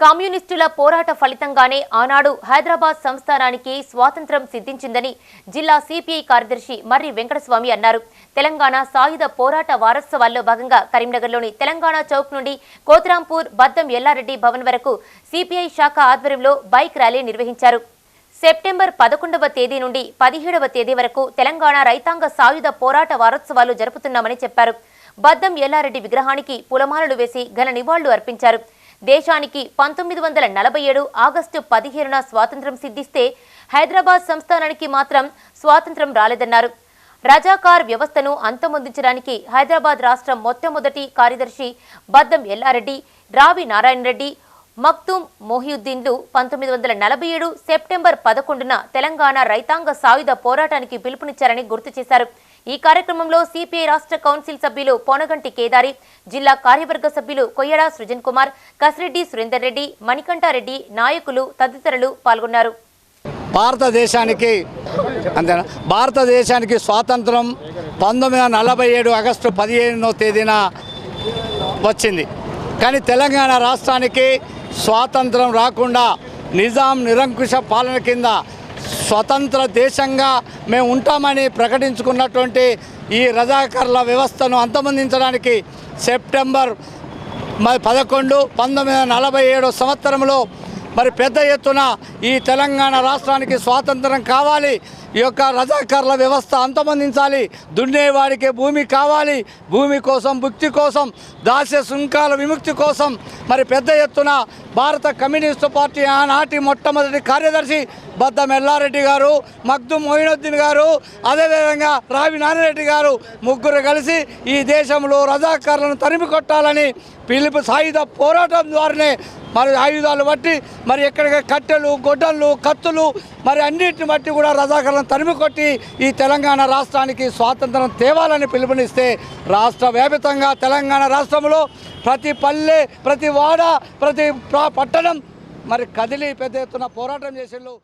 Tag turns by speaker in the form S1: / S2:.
S1: కమ్యూనిస్టుల పోరాట ఫలితంగానే ఆనాడు హైదరాబాద్ సంస్థానానికి స్వాతంత్ర్యం సిద్ధించిందని జిల్లా సిపిఐ కార్యదర్శి మర్రి వెంకటస్వామి అన్నారు. తెలంగాణ సాయుధ పోరాట వారోత్సవాల్లో భాగంగా కరీంనగర్లోని తెలంగాణ చౌక్ నుండి కోతరాంపూర్ బద్దం ఎల్లారెడ్డి భవన్ వరకు సిపిఐ శాఖ ఆధ్వర్యంలో బైక్ ర్యాలీ నిర్వహించారు. సెప్టెంబర్ పదకొండవ తేదీ నుండి పదిహేడవ తేదీ వరకు తెలంగాణ రైతాంగ సాయుధ పోరాట వారోత్సవాలు జరుపుతున్నామని చెప్పారు. బద్దం ఎల్లారెడ్డి విగ్రహానికి పులమాలలు వేసి ఘన నివాళులు అర్పించారు. దేశానికి పంతొమ్మిది వందల నలభై ఏడు ఆగస్టు పదిహేనున స్వాతంత్ర్యం సిద్ధిస్తే హైదరాబాద్ సంస్థానానికి మాత్రం స్వాతంత్ర్యం రాలేదన్నారు. రజాకార్ వ్యవస్థను అంతమొందించడానికి హైదరాబాద్ రాష్ట్రం మొట్టమొదటి కార్యదర్శి బద్దం ఎల్లారెడ్డి రావి నారాయణ రెడ్డి మక్తూమ్ మొహియుద్దీన్లు పంతొమ్మిది వందల నలభై ఏడు సెప్టెంబర్ పదకొండున తెలంగాణ రైతాంగ సాయుధ పోరాటానికి పిలుపునిచ్చారని గుర్తు చేశారు. ఈ కార్యక్రమంలో సిపిఐ రాష్ట్ర కౌన్సిల్ సభ్యులు పోనగంటి కేదారి జిల్లా కార్యవర్గ సభ్యులు కొయ్యడా సృజన్ కుమార్ కసిరెడ్డి సురేందర్ రెడ్డి మణికంఠారెడ్డి నాయకులు తదితరులు పాల్గొన్నారు.
S2: భారతదేశానికి అంతేనా భారతదేశానికి స్వాతంత్రం పంతొమ్మిది వందల నలభై ఏడు ఆగస్టు పదిహేనో తేదీన వచ్చింది. కానీ తెలంగాణ రాష్ట్రానికి స్వాతంత్రం రాకుండా నిజాం నిరంకుశ పాలన కింద స్వతంత్ర దేశంగా మేము ఉంటామని ప్రకటించుకున్నటువంటి ఈ రజాకర్ల వ్యవస్థను అంతమొందించడానికి సెప్టెంబర్ పదకొండు పంతొమ్మిది వందల నలభై ఏడో సంవత్సరంలో మరి పెద్ద ఎత్తున ఈ తెలంగాణ రాష్ట్రానికి స్వాతంత్రం కావాలి. ఈ యొక్క రజాకర్ల వ్యవస్థ అంతమందించాలి. దున్నేవాడికి భూమి కావాలి. భూమి కోసం భుక్తి కోసం దాస్య సుంకాల విముక్తి కోసం మరి పెద్ద ఎత్తున భారత కమ్యూనిస్టు పార్టీ ఆనాటి మొట్టమొదటి కార్యదర్శి బద్ద మెల్లారెడ్డి గారు మగ్దు మొయినుద్దీన్ గారు అదేవిధంగా రావి నారాయణరెడ్డి గారు ముగ్గురు కలిసి ఈ దేశంలో రజాకారులను తరిమి కొట్టాలని పిలుపు సాయుధ పోరాటం ద్వారానే మరి ఆయుధాలు బట్టి మరి ఎక్కడ కట్టెలు గొడ్డళ్ళు కత్తులు మరి అన్నిటిని బట్టి కూడా రజాకర్లను తరిమి కొట్టి ఈ తెలంగాణ రాష్ట్రానికి స్వాతంత్రం తేవాలని పిలుపునిస్తే రాష్ట్ర వ్యాపితంగా తెలంగాణ రాష్ట్రంలో ప్రతి పల్లె ప్రతి వాడ ప్రతి పట్టణం మరి కదిలి పెద్ద ఎత్తున పోరాటం చేసేళ్ళు